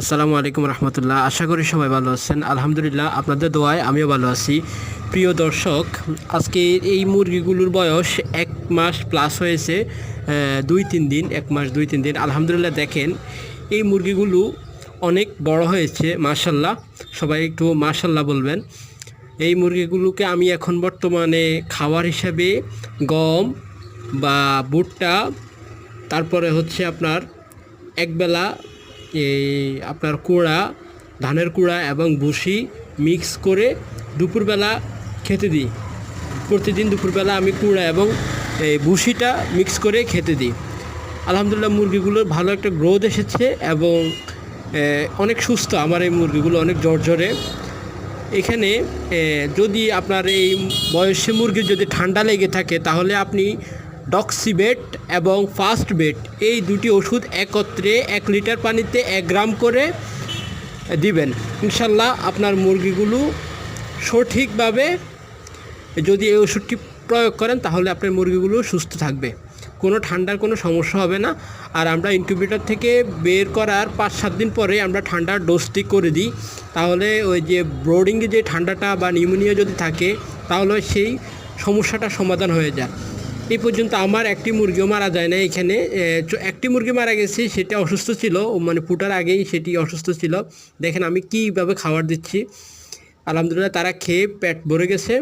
আসসালামু আলাইকুম রহমতুল্লাহ। আশা করি সবাই ভালো আছেন। আলহামদুলিল্লাহ আপনাদের দোয়ায় আমিও ভালো আছি। প্রিয় দর্শক, আজকে এই মুরগিগুলোর বয়স এক মাস প্লাস হয়েছে দুই তিন দিন, এক মাস দুই তিন দিন। আলহামদুলিল্লাহ দেখেন, এই মুরগিগুলো অনেক বড় হয়েছে মাশাল্লাহ সবাই একটু মাশাল্লাহ বলবেন। এই মুরগিগুলোকে আমি এখন বর্তমানে খাবার হিসাবে গম বা ভুট্টা, তারপরে হচ্ছে আপনার একবেলা এই আপনার কুড়া, ধানের কুড়া এবং ভুসি মিক্স করে দুপুরবেলা খেতে দিই। প্রতিদিন দুপুরবেলা আমি কুড়া এবং এই ভুসিটা মিক্স করে খেতে দিই। আলহামদুলিল্লাহ মুরগিগুলোর ভালো একটা গ্রোথ এসেছে এবং অনেক সুস্থ। আমার এই মুরগিগুলো অনেক জর্জরে এখানে যদি আপনার এই বয়সী মুরগির যদি ঠান্ডা লেগে থাকে, তাহলে আপনি ডক্সিবেট এবং ফাস্ট বেট এই দুটি ওষুধ একত্রে এক লিটার পানিতে এক গ্রাম করে দিবেন। ইনশাল্লাহ আপনার মুরগিগুলো সঠিকভাবে যদি এই ওষুধটি প্রয়োগ করেন, তাহলে আপনার মুরগিগুলো সুস্থ থাকবে। কোনো ঠান্ডার কোনো সমস্যা হবে না। আর আমরা ইনকিউবেটর থেকে বের করার পাঁচ সাত দিন পরে আমরা ঠান্ডার ডোজটি করে দিই। তাহলে ওই যে ব্রোডিংয়ে যে ঠান্ডাটা বা নিউমোনিয়া যদি থাকে, তাহলে সেই সমস্যাটা সমাধান হয়ে যায়। এই পর্যন্ত আমার একটি মুরগিও মারা যায় না এখানে। এ, একটি মুরগি মারা গেছে সেটা অসুস্থ ছিল মানে ফুটার আগেই সেটি অসুস্থ ছিল। দেখেন আমি কীভাবে খাবার দিচ্ছি। আলহামদুলিল্লাহ তারা খেয়ে পেট ভরে গেছে।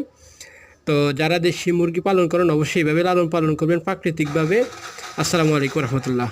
তো যারা দেশি মুরগি পালন করেন অবশ্যই এইভাবে লালন পালন করবেন প্রাকৃতিকভাবে। আসসালামু আলাইকুম রহমতুল্লাহ।